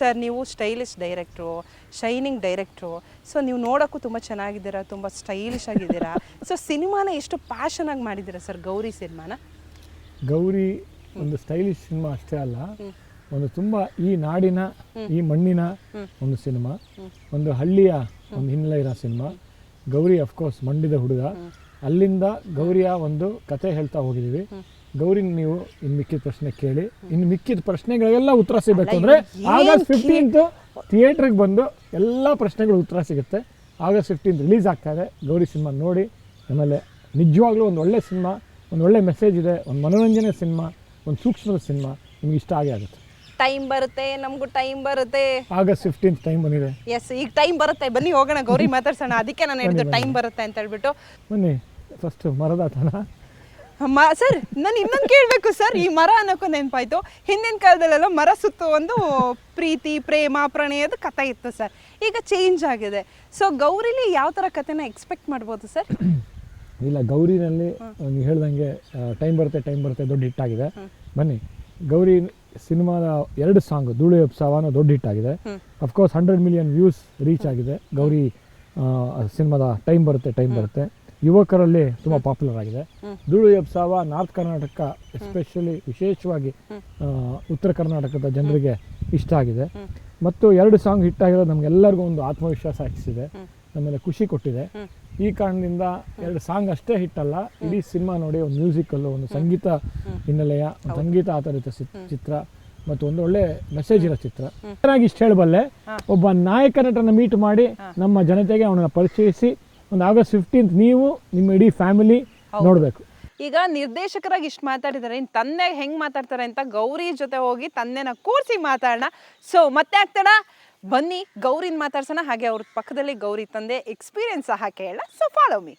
Sir ನೀವು stylish director shining director. So ನೀವು ನೋಡೋಕ್ಕೂ ತುಂಬ ಚೆನ್ನಾಗಿದ್ದೀರಾ ತುಂಬ ಸ್ಟೈಲಿಶ್ ಆಗಿದ್ದೀರಾ. ಸೊ ಸಿನಿಮಾನ ಎಷ್ಟು ಪ್ಯಾಷನ್ ಆಗಿ ಮಾಡಿದ್ದೀರಾ ಸರ್ ಗೌರಿ ಸಿನಿಮಾನ? ಗೌರಿ ಒಂದು ಸ್ಟೈಲಿಶ್ ಸಿನಿಮಾ ಅಷ್ಟೇ ಅಲ್ಲ ಒಂದು ತುಂಬ ಈ ನಾಡಿನ ಈ ಮಣ್ಣಿನ ಒಂದು ಸಿನಿಮಾ. ಒಂದು ಹಳ್ಳಿಯ ಒಂದು ಹಿನ್ನೆಲೆ ಇರೋ ಸಿನಿಮಾ. ಗೌರಿ ಅಫ್ಕೋರ್ಸ್ ಮಂಡ್ಯದ ಹುಡುಗ. ಅಲ್ಲಿಂದ ಗೌರಿಯ ಒಂದು ಕತೆ ಹೇಳ್ತಾ ಹೋಗಿದ್ದೀವಿ. ಗೌರಿ ನೀವು ಇನ್ನು ಮಿಕ್ಕಿದ ಪ್ರಶ್ನೆ ಕೇಳಿ. ಇನ್ನು ಮಿಕ್ಕಿದ ಪ್ರಶ್ನೆಗಳಿಗೆಲ್ಲ ಉತ್ತರ ಸಿಗಬೇಕು ಅಂದ್ರೆ ಆಗಸ್ಟ್ ಫಿಫ್ಟೀನ್ತು ಥಿಯೇಟ್ರಿಗೆ ಬಂದು ಎಲ್ಲ ಪ್ರಶ್ನೆಗಳು ಉತ್ತರ ಸಿಗುತ್ತೆ. ಆಗಸ್ಟ್ ಫಿಫ್ಟೀನ್ ರಿಲೀಸ್ ಆಗ್ತಾ ಇದೆ. ಗೌರಿ ಸಿನಿಮಾ ನೋಡಿ. ಆಮೇಲೆ ನಿಜವಾಗ್ಲೂ ಒಂದು ಒಳ್ಳೆ ಸಿನಿಮಾ ಒಂದು ಒಳ್ಳೆ ಮೆಸೇಜ್ ಇದೆ ಒಂದು ಮನೋರಂಜನೆ ಸಿನಿಮಾ ಒಂದು ಸೂಕ್ಷ್ಮದ ಸಿನಿಮಾ ನಿಮ್ಗೆ ಇಷ್ಟ ಆಗೇ ಆಗುತ್ತೆ. ಟೈಮ್ ಬರುತ್ತೆ ನಮಗೂ ಟೈಮ್ ಬರುತ್ತೆ. ಆಗಸ್ಟ್ ಫಿಫ್ಟೀನ್ ಟೈಮ್ ಬಂದಿದೆ. ಎಸ್ ಈಗ ಟೈಮ್ ಬರುತ್ತೆ. ಬನ್ನಿ ಹೋಗೋಣ ಗೌರಿ ಮಾತಾಡ್ಸೋಣ. ಅದಕ್ಕೆ ನಾನು ಹೇಳಿದ್ದು ಟೈಮ್ ಬರುತ್ತೆ ಅಂತ ಹೇಳ್ಬಿಟ್ಟು. ಬನ್ನಿ ಫಸ್ಟ್ ಮರದಾಟನ ಮ ಸರ್ ನಾನು ಇನ್ನೊಂದು ಕೇಳಬೇಕು ಸರ್. ಈ ಮರ ಅನ್ನೋಕ್ಕೂ ನೆನಪಾಯ್ತು. ಹಿಂದಿನ ಕಾಲದಲ್ಲೆಲ್ಲ ಮರ ಸುತ್ತು ಒಂದು ಪ್ರೀತಿ ಪ್ರೇಮ ಪ್ರಣಯದ ಕಥೆ ಇತ್ತು ಸರ್. ಈಗ ಚೇಂಜ್ ಆಗಿದೆ. ಸೊ ಗೌರಿಲಿ ಯಾವ ಥರ ಕಥೆನ ಎಕ್ಸ್ಪೆಕ್ಟ್ ಮಾಡ್ಬೋದು ಸರ್? ಇಲ್ಲ ಗೌರಿನಲ್ಲಿ ನೀವು ಹೇಳ್ದಂಗೆ ಟೈಮ್ ಬರುತ್ತೆ ಟೈಮ್ ಬರುತ್ತೆ ದೊಡ್ಡ ಹಿಟ್ ಆಗಿದೆ ಬನ್ನಿ ಗೌರಿ ಸಿನಿಮಾದ ಎರಡು ಸಾಂಗ್ ಧೂಳು ಅನ್ನೋ ದೊಡ್ಡ ಹಿಟ್ ಆಗಿದೆ of course hundred million views reach ಆಗಿದೆ. ಗೌರಿ ಸಿನಿಮಾದ ಟೈಮ್ ಬರುತ್ತೆ ಟೈಮ್ ಬರುತ್ತೆ. ಯುವಕರಲ್ಲಿ ತುಂಬ ಪಾಪ್ಯುಲರ್ ಆಗಿದೆ ಧೂಳು ಎಪ್ಸಾವ ನಾರ್ತ್ ಕರ್ನಾಟಕ ಎಸ್ಪೆಷಲಿ ವಿಶೇಷವಾಗಿ ಉತ್ತರ ಕರ್ನಾಟಕದ ಜನರಿಗೆ ಇಷ್ಟ ಆಗಿದೆ. ಮತ್ತು ಎರಡು ಸಾಂಗ್ ಹಿಟ್ ಆಗಿರೋದು ನಮಗೆಲ್ಲರಿಗೂ ಒಂದು ಆತ್ಮವಿಶ್ವಾಸ ಹೆಚ್ಚಿಸಿದೆ. ನಮ್ಮೆಲ್ಲ ಖುಷಿ ಕೊಟ್ಟಿದೆ. ಈ ಕಾರಣದಿಂದ ಎರಡು ಸಾಂಗ್ ಅಷ್ಟೇ ಹಿಟ್ ಅಲ್ಲ ಇಡೀ ಸಿನಿಮಾ ನೋಡಿ ಒಂದು ಮ್ಯೂಸಿಕಲ್ಲು ಒಂದು ಸಂಗೀತ ಹಿನ್ನೆಲೆಯ ಒಂದು ಸಂಗೀತ ಆಧಾರಿತ ಚಿತ್ರ ಮತ್ತು ಒಂದು ಒಳ್ಳೆ ಮೆಸೇಜ್ ಇರೋ ಚಿತ್ರ. ಚೆನ್ನಾಗಿ ಇಷ್ಟು ಹೇಳಬಲ್ಲೆ ಒಬ್ಬ ನಾಯಕ ನಟನ ಮೀಟ್ ಮಾಡಿ ನಮ್ಮ ಜನತೆಗೆ ಅವನನ್ನು ಪರಿಚಯಿಸಿ ಒಂದು ಆಗಸ್ಟ್ ಫಿಫ್ಟೀನ್ತ್ ನೀವು ನಿಮ್ಮ ಇಡೀ ಫ್ಯಾಮಿಲಿ ನೋಡಬೇಕು. ಈಗ ನಿರ್ದೇಶಕರಾಗಿ ಇಷ್ಟು ಮಾತಾಡಿದ್ದಾರೆ ಇನ್ನು ತಂದೆ ಹೆಂಗೆ ಮಾತಾಡ್ತಾರೆ ಅಂತ ಗೌರಿ ಜೊತೆ ಹೋಗಿ ತಂದೆನ ಕೂರಿಸಿ ಮಾತಾಡೋಣ. ಸೊ ಮತ್ತೆ ಆಗ್ತಾಡ ಬನ್ನಿ ಗೌರಿನ ಮಾತಾಡ್ಸೋಣ. ಹಾಗೆ ಅವ್ರ ಪಕ್ಕದಲ್ಲಿ ಗೌರಿ ತಂದೆ ಎಕ್ಸ್ಪೀರಿಯನ್ಸ್ ಸಹ ಕೇಳೋಣ. So follow me